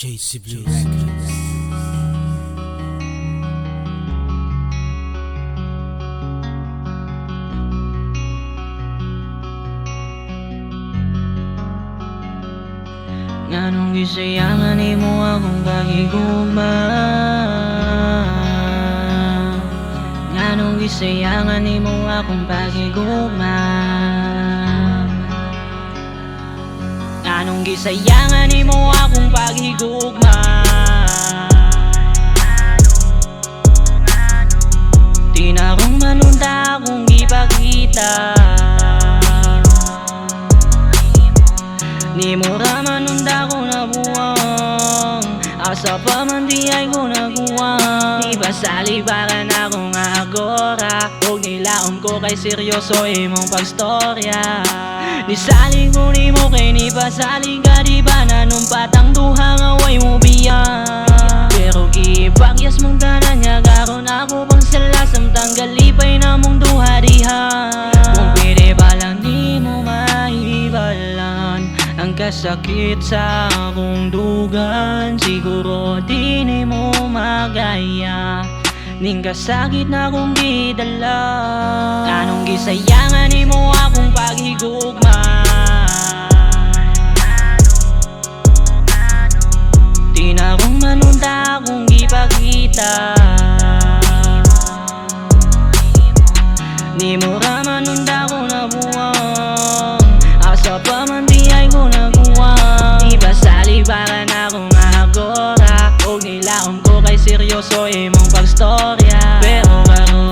JC Blue Records. Nganong gisayangan mo akong pagigugma Nganong gisayangan mo akong pagigugma Nganong gisayangan mo akong paghigugma Di na akong manunta kung ipakita Ni mo raman nunda ko na buwang Asa pa man di ay ko nakuwang Di ba salibaran akong agora Nilaom ko kay seryoso imong pagstorya Ni saling ko ni mo kay ni pasaling ka di ba Nanumpat ang duhang away mo biyan? Pero gipagyas mong tanan niya Karon ako pang sala Samtang galipay na mong duha diha Kung pwede ba lang di mo maibalan Ang kasakit sa akong dugan Siguro di ni mo magaya Ning kasakit na kong gidala Anong gisayangan ni mo akong paghigugma? Di na akong manunta kung ipakita Ni mo raman nunda ko na buwang Asa pa imong pagstorya Pero karon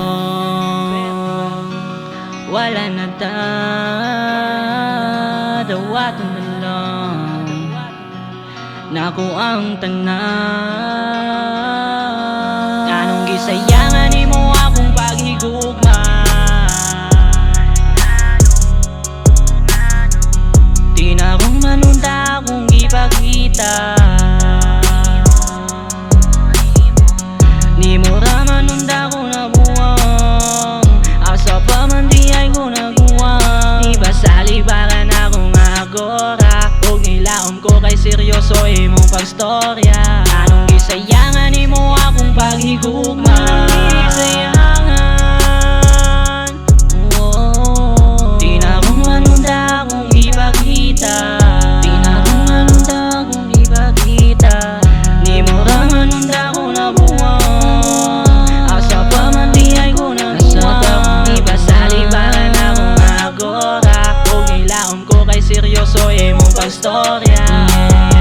Wala na ta Dawato na lang. Nako ang tanan Anong gisayangan pagstorya Anong gisayangan ni mo akong paghigugma. Anong gisayangan oh, Di na kung anong da akong ipakita kung anong da akong mo lang anong da Asa pa man di ay ko nabuwa Asa pa kung iba akong ko kay seryoso ay mong pagstorya yeah.